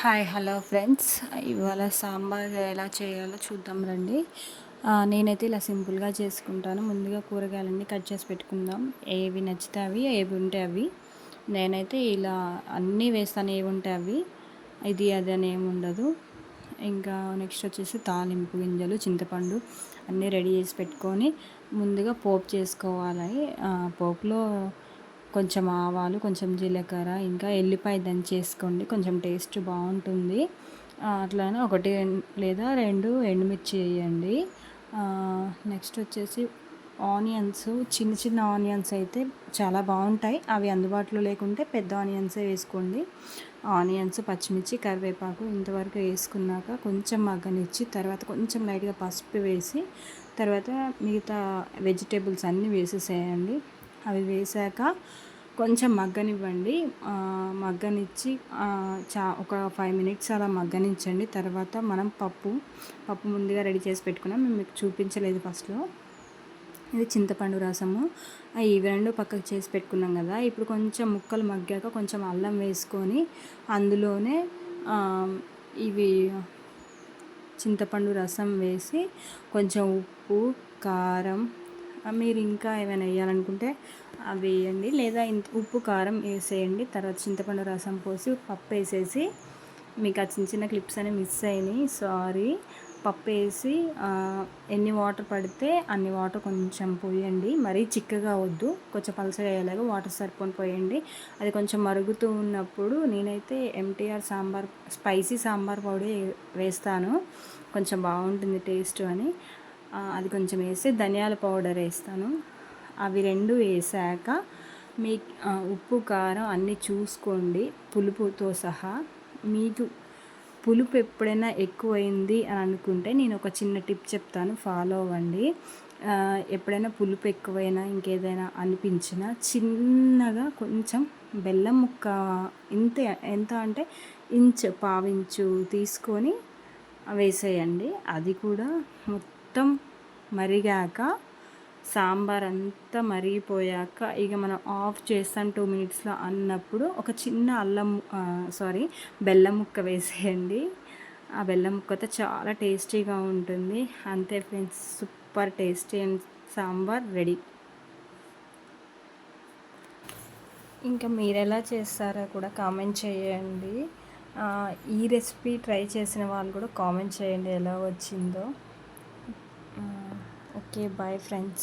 Hi hello friends. ఇవాళ సాంబార్ ఎలా చేయాలో చూద్దాం రండి. నేనైతే ఇలా సింపుల్గా చేసుకుంటాను. ముందుగా కూరగాయలన్నీ కట్ చేసి పెట్టుకుందాం. ఏవి నచ్చితే అవి ఏవి ఉంటే అవి. నేనైతే ఇలా అన్నీ వేస్తాను ఏవి ఉంటే అవి. ఇది అది అని ఏమి ఉండదు. ఇంకా నెక్స్ట్ వచ్చేసి తాలింపు గింజలు చింతపండు అన్నీ రెడీ చేసి పెట్టుకొని ముందుగా పోపు చేసుకోవాలి. పోపులో కొంచెం ఆవాలు కొంచెం జీలకర్ర ఇంకా ఎల్లిపాయ దంచేసుకోండి. కొంచెం టేస్ట్ బాగుంటుంది. అట్లానే ఒకటి లేదా రెండు ఎండుమిర్చి వేయండి. నెక్స్ట్ వచ్చేసి ఆనియన్స్ చిన్న చిన్న ఆనియన్స్ అయితే చాలా బాగుంటాయి. అవి అందుబాటులో లేకుంటే పెద్ద ఆనియన్సే వేసుకోండి. ఆనియన్స్ పచ్చిమిర్చి కరివేపాకు ఇంతవరకు వేసుకున్నాక కొంచెం మగ్గనిచ్చి తర్వాత కొంచెం లైట్గా పసుపు వేసి తర్వాత మిగతా వెజిటేబుల్స్ అన్నీ వేసేసేయండి. అవి వేసాక కొంచెం మగ్గనివ్వండి. మగ్గనిచ్చి చా ఒక ఫైవ్ మినిట్స్ అలా మగ్గనించండి. తర్వాత మనం పప్పు పప్పు ముందుగా రెడీ చేసి పెట్టుకున్నాం. మేము మీకు చూపించలేదు ఫస్ట్లో. ఇది చింతపండు రసము. ఇవి రెండు పక్కకు చేసి పెట్టుకున్నాం కదా. ఇప్పుడు కొంచెం ముక్కలు మగ్గాక కొంచెం అల్లం వేసుకొని అందులోనే ఇవి చింతపండు రసం వేసి కొంచెం ఉప్పు కారం మీరు ఇంకా ఏమైనా వేయాలనుకుంటే అవి వేయండి. లేదా ఉప్పు కారం వేసేయండి. తర్వాత చింతపండు రసం పోసి పప్పు వేసేసి మీకు ఆ చిన్న చిన్న క్లిప్స్ అనేవి మిస్ అయినాయి. సారీ. పప్పు వేసి ఎన్ని వాటర్ పడితే అన్ని వాటర్ కొంచెం పోయండి. మరీ చిక్కగా వద్దు. కొంచెం పలసగా అయ్యేలాగా వాటర్ సరిపోని పోయండి. అది కొంచెం మరుగుతూ ఉన్నప్పుడు నేనైతే M T R sambar spicy sambar powder వేస్తాను. కొంచెం బాగుంటుంది టేస్ట్ అని. అది కొంచెం వేసి ధనియాల పౌడర్ వేస్తాను. అవి రెండు వేసాక మీ ఉప్పు కారం అన్నీ చూసుకోండి పులుపుతో సహా. మీకు పులుపు ఎప్పుడైనా ఎక్కువైంది అని అనుకుంటే నేను ఒక చిన్న టిప్ చెప్తాను ఫాలో అవ్వండి. ఎప్పుడైనా పులుపు ఎక్కువైనా ఇంకేదైనా అనిపించినా చిన్నగా కొంచెం బెల్లం ముక్క ఇంత ఎంత అంటే ఇంచు పావించు తీసుకొని వేసేయండి. అది కూడా మొత్తం మరిగాక సాంబార్ అంతా మరిగిపోయాక ఇక మనం ఆఫ్ చేస్తాం టూ మినిట్స్లో అన్నప్పుడు ఒక చిన్న అల్లం సారీ బెల్లం ముక్క వేసేయండి. ఆ బెల్లం ముక్కతో చాలా టేస్టీగా ఉంటుంది. అంతే friends super tasty and sambar ready. ఇంకా మీరు ఎలా చేస్తారో కూడా కామెంట్ చేయండి. ఈ రెసిపీ ట్రై చేసిన వాళ్ళు కూడా కామెంట్ చేయండి ఎలా వచ్చిందో. Mm, okay bye friends.